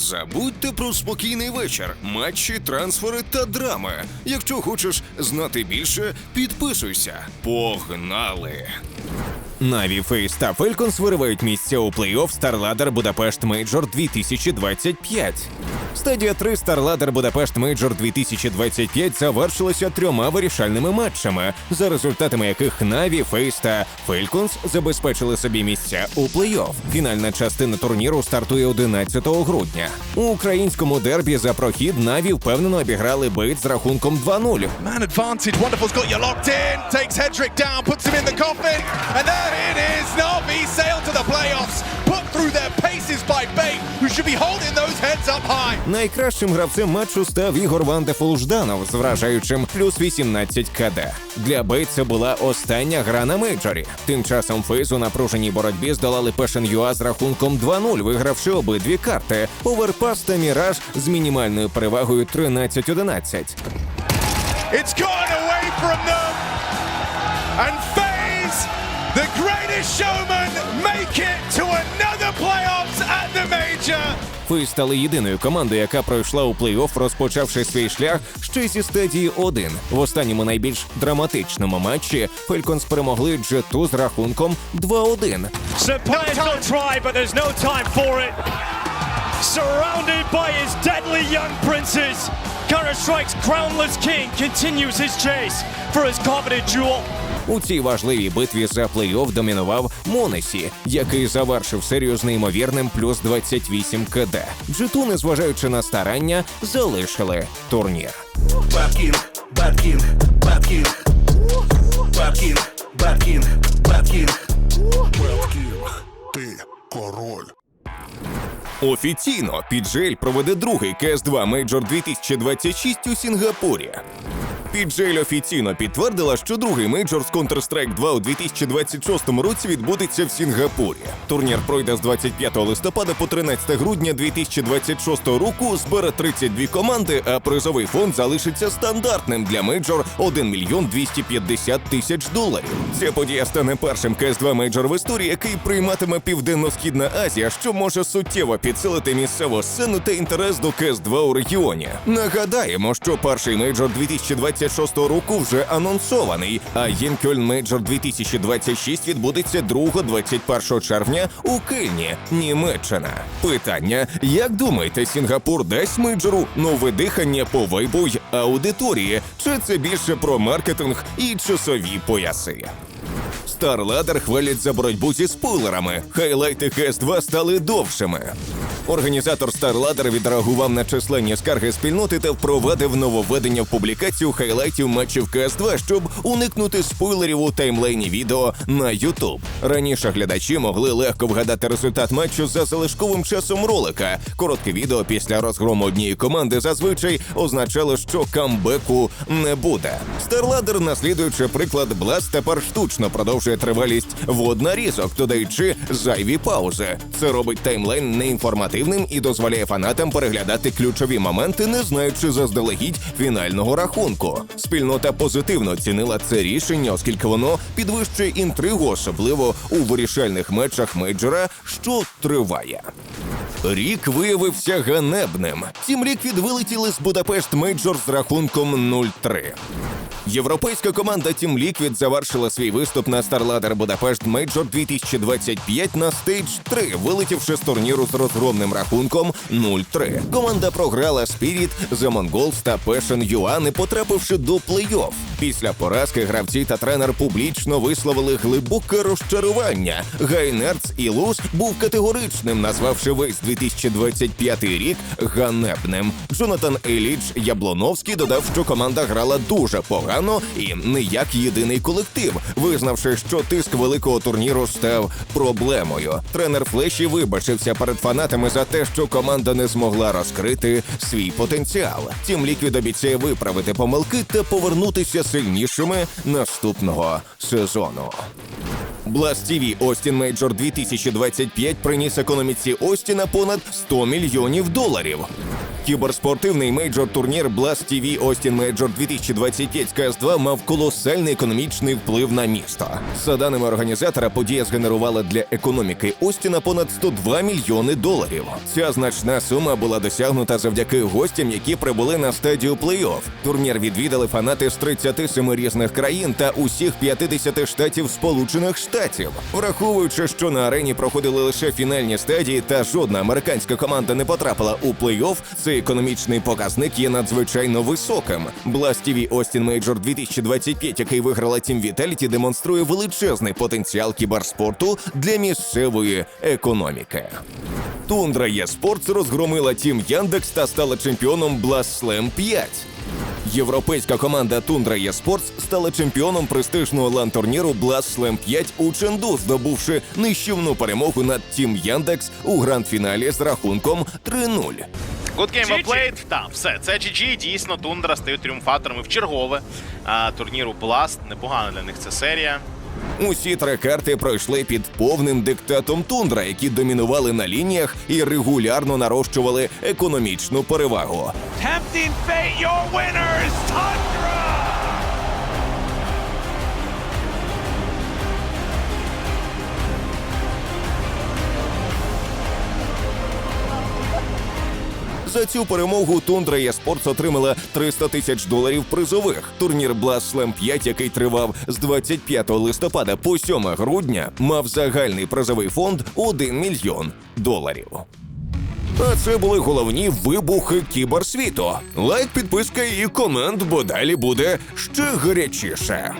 Забудьте про спокійний вечір, матчі, трансфери та драми. Якщо хочеш знати більше, підписуйся. Погнали! Наві Фейс та Фельконс виривають місця у плей-офф StarLadder Budapest Major 2025. Стадія 3 StarLadder Budapest Major 2025 завершилася трьома вирішальними матчами, за результатами яких Наві, Фейс та Фельконс забезпечили собі місця у плей-офф. Фінальна частина турніру стартує 11 грудня. У українському дербі за прохід Наві впевнено обіграли бит з рахунком 2-0. Man advantage. Wonderful's got you locked in. Takes Hedrick down, puts him in the coffin. And there it is. Navi sail to the playoffs. Through their paces by Bate, who should be holding those heads up high. Найкращим гравцем матчу став Ігор Вандефул Жданов з вражаючим плюс 18 КД. Для Бейт це була остання гра на мейджорі. Тим часом Фейз у напруженій боротьбі здолали Пешен Юа з рахунком 2-0, вигравши обидві карти. Оверпас та Міраж з мінімальною перевагою 13-11. It's gone away from them. And FaZe, the greatest showman, make it to another playoffs at the major. Фейз стали єдиною командою, яка пройшла у плей-офф, розпочавши свій шлях ще зі стадії 1. В останньому найбільш драматичному матчі Фельконс перемогли Джету з рахунком 2-1. So players will try, but there's no time for it. Surrounded by his deadly young princes, Counter-Strike's crownless king continues his chase for his coveted jewel. У цій важливій битві за плей-офф домінував Монесі, який завершив серію з неймовірним плюс 28 КД. Джиту, незважаючи на старання, залишили турнір. King, Bad King, Bad King. Bad King, ти король. Офіційно Піджель проведе другий КС2 Мейджор 2026 у Сінгапурі. Піджель офіційно підтвердила, що другий мейджор з Counter-Strike 2 у 2026 році відбудеться в Сінгапурі. Турнір пройде з 25 листопада по 13 грудня 2026 року. Збере 32 команди, а призовий фонд залишиться стандартним для мейджор 1 мільйон 250 тисяч доларів. Ця подія стане першим КС2 мейджор в історії, який прийматиме Південно-Східна Азія, що може суттєво підсилити місцеву сцену та інтерес до КС2 у регіоні. Нагадаємо, що перший мейджор 2026 року вже анонсований, а Єнкьольн мейджор 2026 відбудеться 2-21 червня у Кельні, Німеччина. Питання: як думаєте, Сінгапур дасть мейджору нове дихання по вайбу й аудиторії? Чи це більше про маркетинг і часові пояси? StarLadder хвалять за боротьбу зі спойлерами. Хайлайти КС2 стали довшими. Організатор StarLadder відреагував на численні скарги спільноти та впровадив нововведення в публікацію хайлайтів матчів КС2, щоб уникнути спойлерів у таймлейні відео на YouTube. Раніше глядачі могли легко вгадати результат матчу за залишковим часом ролика. Коротке відео після розгрому однієї команди зазвичай означало, що камбеку не буде. StarLadder, наслідуючи приклад Blast, тепер штучно продовжує тривалість воднарізок, додаючи зайві паузи. Це робить таймлайн неінформативним і дозволяє фанатам переглядати ключові моменти, не знаючи заздалегідь фінального рахунку. Спільнота позитивно оцінила це рішення, оскільки воно підвищує інтригу, особливо у вирішальних матчах мейджора, що триває. Рік виявився ганебним. Тім Ліквід вилетіли з Будапешт Мейджор з рахунком 0-3. Європейська команда Team Liquid завершила свій виступ на StarLadder Budapest Major 2025 на стейдж 3, вилетівши з турніру з розгромним рахунком 0-3. Команда програла Spirit, The Mongols та Passion не потрапивши до плей-офф. Після поразки гравці та тренер публічно висловили глибоке розчарування. Гайнерц і Лус був категоричним, назвавши весь 2025 рік ганебним. Джонатан Еліч Яблоновський додав, що команда грала дуже погано і не як єдиний колектив, визнавши, що тиск великого турніру став проблемою. Тренер Флеші вибачився перед фанатами за те, що команда не змогла розкрити свій потенціал. Тім Ліквід обіцяє виправити помилки та повернутися сильнішими наступного сезону. Blast TV Austin Major 2025 приніс економіці Остіна понад 100 мільйонів доларів. Кіберспортивний мейджор-турнір Blast TV Austin Major 2025 КС2 мав колосальний економічний вплив на місто. За даними організатора, подія згенерувала для економіки Остіна понад 102 мільйони доларів. Ця значна сума була досягнута завдяки гостям, які прибули на стадію плей-офф. Турнір відвідали фанати з 37 різних країн та усіх 50 штатів Сполучених Штатів. Враховуючи, що на арені проходили лише фінальні стадії, та жодна американська команда не потрапила у плей-офф, цей економічний показник є надзвичайно високим. TV Austin Major 2025, який виграла Team Vitality, демонструє величезний потенціал кіберспорту для місцевої економіки. Тундра eSports розгромила Тім Яндекс та стала чемпіоном Blast Slam 5. Європейська команда Тундра eSports стала чемпіоном престижного лан-турніру Blast Slam 5 у Ченду, здобувши нищівну перемогу над Тім Яндекс у гранд-фіналі з рахунком 3-0. Good game well played. Так, все, це GG, дійсно, Тундра стають тріумфаторами в чергове а, турніру Blast. Непогана для них ця серія. Усі три карти пройшли під повним диктатом тундра, які домінували на лініях і регулярно нарощували економічну перевагу. Tempting fate, your winners, Tundra! За цю перемогу Тундра eSports отримала 300 тисяч доларів призових. Турнір Blast Slam 5, який тривав з 25 листопада по 7 грудня, мав загальний призовий фонд 1 мільйон доларів. А це були головні вибухи кіберсвіту. Лайк, підписка і комент, бо далі буде ще гарячіше.